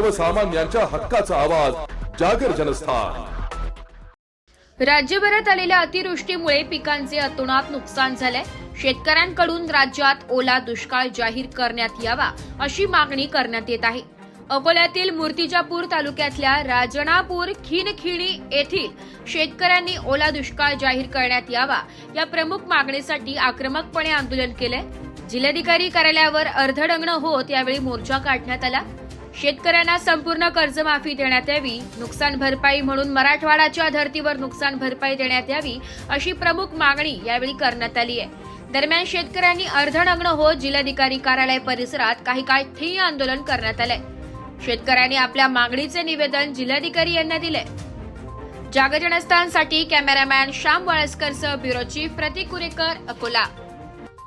सर्वसामान्यांच्या हक्काचा आवाज जागर जनस्थान. राज्यभरात आलेल्या अतिवृष्टीमुळे पिकांचे अतोनात नुकसान झालंय. शेतकऱ्यांकडून राज्यात ओला दुष्काळ जाहीर करण्यात यावा अशी मागणी करण्यात येत आहे. अकोल्यातील मूर्तिजापूर तालुक्यातल्या राजणापूर खिनखिणी येथील शेतकऱ्यांनी ओला दुष्काळ जाहीर करण्यात यावा या प्रमुख मागणीसाठी आक्रमकपणे आंदोलन केलंय. जिल्हाधिकारी कार्यालयावर अर्धडंगण होत यावेळी मोर्चा काढण्यात आला. शेतकऱ्यांना संपूर्ण कर्जमाफी देण्यात यावी नुकसान भरपाई म्हणून मराठवाड्याच्या धर्तीवर नुकसान भरपाई देण्यात यावी अशी प्रमुख मागणी यावेळी करण्यात आली आहे. दरम्यान शेतकऱ्यांनी अर्धनग्न होत जिल्हाधिकारी कार्यालय परिसरात काही काळ ठिय्या आंदोलन करण्यात आलंय. शेतकऱ्यांनी आपल्या मागणीचे निवेदन जिल्हाधिकारी यांना दिले जागजनस्थानसाठी कॅमेरामॅन श्याम वाळस्करसह ब्युरो चीफ प्रतीक कुरेकर अकोला.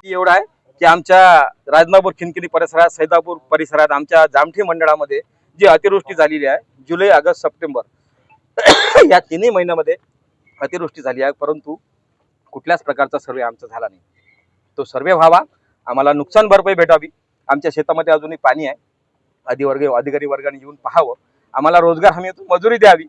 एवढा आहे? की आमच्या राजनापूर खिनकिनी परिसरात सैदापूर परिसरात आमच्या जामठी मंडळामध्ये जी अतिवृष्टी झालेली आहे जुलै ऑगस्ट सप्टेंबर या तिन्ही महिन्यामध्ये अतिवृष्टी झाली आहे. परंतु कुठल्याच प्रकारचा सर्वे आमचा झाला नाही. तो सर्वे व्हावा आम्हाला नुकसान भरपाई भेटावी. आमच्या शेतामध्ये अजूनही पाणी आहे. अधिवर्ग अधिकारी वर्गाने येऊन पाहावं. आम्हाला रोजगार हमी मजुरी द्यावी.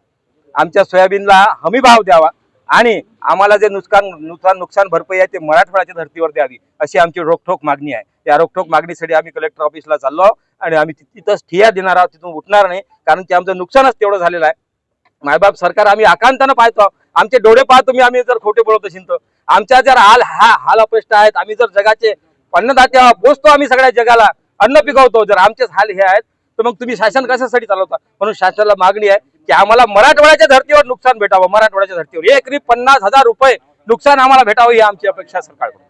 आमच्या सोयाबीनला हमी भाव द्यावा. आणि आम्हाला जे नुकसान नुकसान नुकसान भरपाई आहे ते मराठवाड्याच्या धर्तीवर द्यावी अशी आमची रोखठोक मागणी आहे. त्या रोखठोक मागणीसाठी आम्ही कलेक्टर ऑफिसला चाललो आणि आम्ही तिथंच ठिया देणार आहोत तिथून उठणार नाही कारण की आमचं नुकसानच तेवढं झालेलं आहे. मायबाप सरकार आम्ही आकांतानं पाहतो. आमचे डोळे पाहतो मी आम्ही जर खोटे बोलत असेल तर. आमच्या जर हाल हा हाल अपेष्ट आहेत आम्ही जर जगाचे अन्नदाते पोचतो आम्ही सगळ्या जगाला अन्न पिकवतो जर आमचेच हाल हे आहेत तर मग तुम्ही शासन कशासाठी चालवता? म्हणून शासनाला मागणी आहे की आम्हाला मराठवाड्याच्या धर्तीवर नुकसान भेटावं मराठवाड्याच्या धर्तीवर. एकरी पन्नास हजार रुपये नुकसान आम्हाला भेटावं ही आमची अपेक्षा सरकारकडून.